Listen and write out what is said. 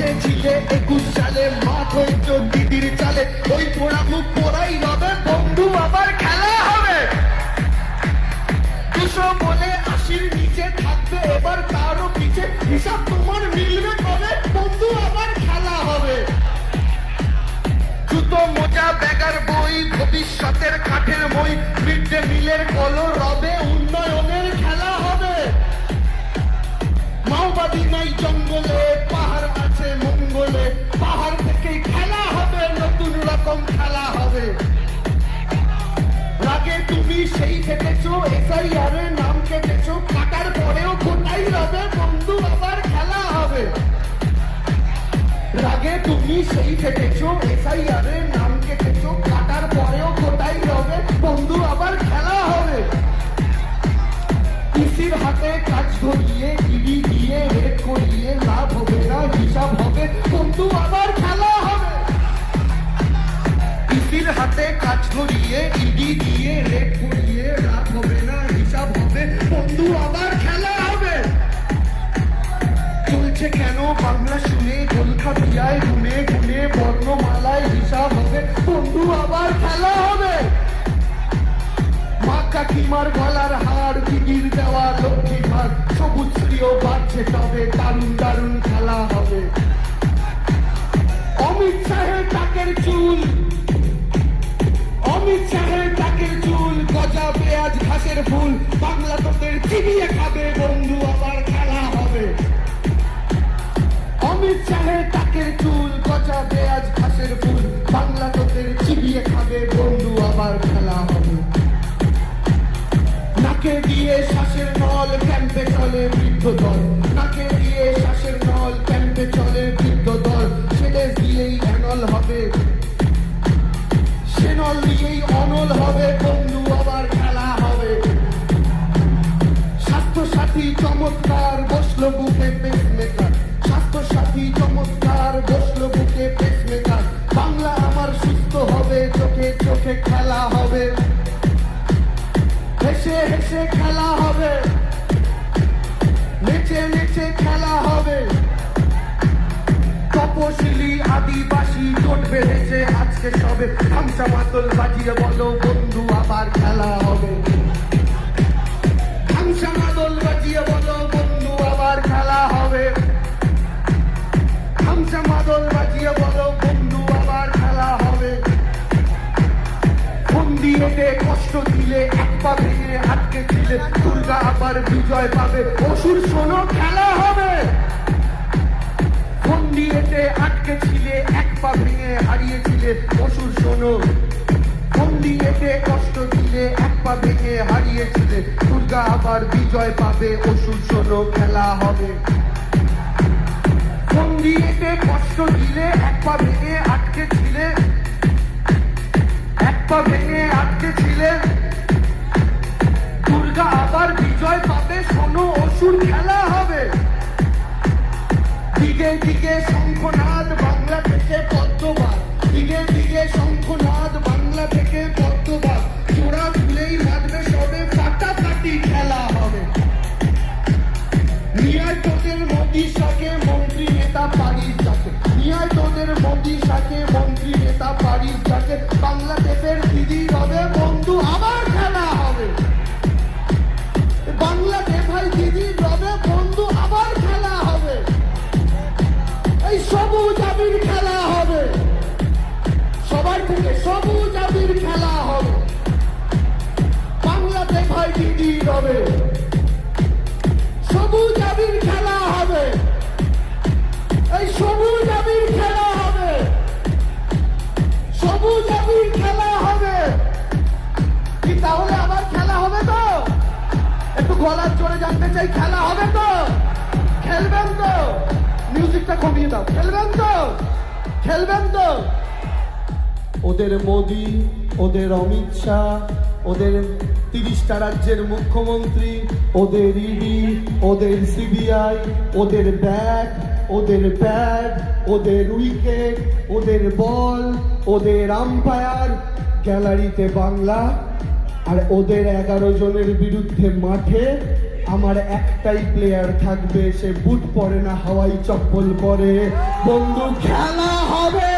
এসেছিলে একুশ সালে মাঠ হয়েছ দিদির চালে। ওই পোড়া মুখ পোড়াই রবে বন্ধু আবার খেলা হবে। দুশো বলে আশির নিচে থাকবে, এবার তারও পিছে হিসাব তোমার মিলবে কবে? বন্ধু আবার খেলা হবে। জুতো, মোজা, ব্যাগার বই, ভবিষ্যতের কাঠের মই মিড ডে মিলের কলো রবে সেই থেকেছো এসআইআর নাম কেটেছো। কাটার পরেও কোটাই রবে বন্ধু আবার খেলা হবে। রাগে তুমি সেই থেকেছো এসআইআর নাম কেটেছো। কাটার পরেও কোটাই রবে বন্ধু আবার খেলা হবে। পিসির হাতে কাজ ধরিয়ে, ইডি দিয়ে রেড করিয়ে লাভ হবে না, হিসাব হবে। বন্ধু আবার হাতে কাজ ধরিয়ে ইডি দিয়ে রেড করিয়ে লাভ হবে না, হিসাব হবে। বন্ধু, আবার খেলা হবে। চলছে কেন? বাংলা শুনে গোলখা পিয়ায় গুনে গুনে বর্ণমালায় হিসাব হবে। বন্ধু, আবার খেলা হবে। মা কাকিমার গলার ঘাসের ফুল, বাংলা তোদের চিবিয়ে খাবে বন্ধু আবার খেলা হবে। নাকে দিয়ে শ্বাসের নল ক্যাম্পে চলে বৃদ্ধ দল। নাকে দিয়ে শ্বাসের নল ক্যাম্পে চলে বৃদ্ধ দল। ছেলে দিয়েই অ্যানল হবে। সে নল দিয়েই অনল হবে, বন্ধু আবার খেলা হবে। স্বাস্থ্য সাথী চমৎকার, বসল বুকে হেসে খেলা হবে। নিচে নিচে খেলা হবে। তপশিলি, আদিবাসী জোট বেঁধেছে আজকে সবে। হামসা মাতল বাজিয়ে বলো দিয়ে কষ্ট দিলে এক পা ভেঙে আটকে ছিলে দুর্গা আবার বিজয় পাবে। অসুর, শোনো, খেলা হবে। ফোন আটকে ছিলে, এক পা ভেঙে হারিয়েছিলে অসুর, শোনো ফোন কষ্ট দিলে এক পা ভেঙে হারিয়েছিলে দুর্গা আবার বিজয় পাবে। অসুর, শোনো, খেলা হবে। ফোন কষ্ট দিলে এক পা ভেঙে আটকে ছিলে। পা ভেঙে আটকে ছিলে দুর্গা আবার বিজয় পাবে, শোনো, অসুর খেলা হবে। দিকে দিকে শঙ্খনাদ বাংলা থেকে পদ্মবার দিকে দিকে শঙ্খনাদ বাংলা থেকে পদ্মবার চোরা তুলেই মারবে সবে, ফাটাফাটি খেলা হবে। নিয়ায় তোদের মোদি সাথে মন্ত্রী নেতা পারিস যাকে। নিয়ায় তোদের মোদি সাথে মন্ত্রী নেতা পারিস যাকে। দিদি রবে সবুজ আবির খেলা হবে। এই সবুজ আবির খেলা হবে। সবুজ আবির খেলা হবে। কি তাহলে আবার খেলা হবে তো? একটু গলার জোরে জানতে চাই, খেলা হবে তো? খেলবেন তো? মিউজিকটা কমিয়ে দাও। খেলবেন তো? খেলবেন তো? ওদের মোদি, ওদের অমিত শাহ, ওদের তিরিশটা রাজ্যের মুখ্যমন্ত্রী, ওদের ইডি, ওদের সিবিআই, ওদের ব্যাগ ওদের ব্যাট ওদের উইকেট, ওদের বল, ওদের আম্পায়ার, গ্যালারিতে বাংলা, আর ওদের এগারো জনের বিরুদ্ধে মাঠে আমার একটাই প্লেয়ার থাকবে, সে বুট পরে না, হাওয়াই চপ্পল পরে। বন্ধু, খেলা হবে!